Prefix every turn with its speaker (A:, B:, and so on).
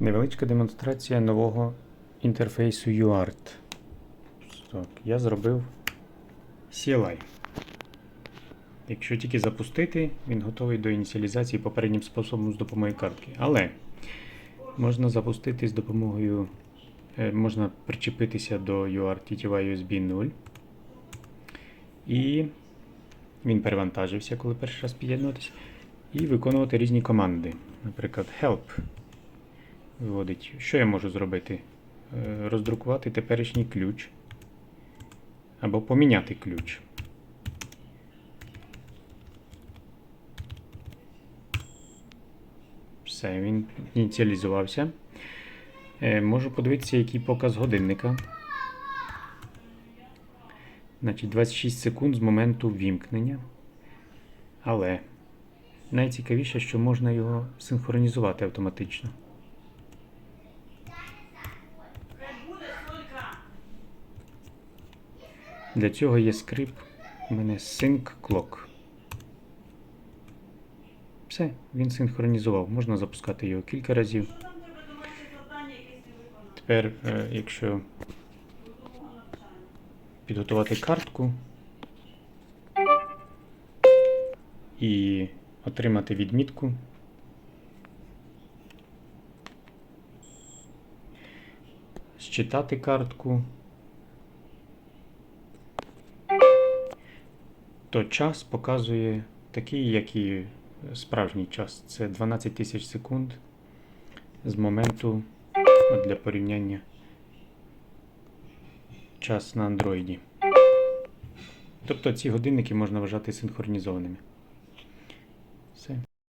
A: Невеличка демонстрація нового інтерфейсу UART. Так, я зробив CLI. Якщо тільки запустити, він готовий до ініціалізації попереднім способом з допомогою картки. Але можна запустити з допомогою, е, можна причепитися до UART USB 0. І він перевантажився, коли перший раз під'єднуватися. І виконувати різні команди. Наприклад, help виводить. Що я можу зробити? Е, Роздрукувати теперішній ключ. Або поміняти ключ. Все, він ініціалізувався. Е, Можу подивитися, який показ годинника. Значить, 26 секунд з моменту ввімкнення. Але найцікавіше, що можна його синхронізувати автоматично. Для цього є скрипт у мене Sync Clock. Все, він синхронізував. Можна запускати його кілька разів. Тепер, е, якщо підготувати картку і отримати відмітку. Считати картку. То час показує такий, як і справжній час. Це 12 тисяч секунд з моменту для порівняння час на андроїді. Тобто ці годинники можна вважати синхронізованими.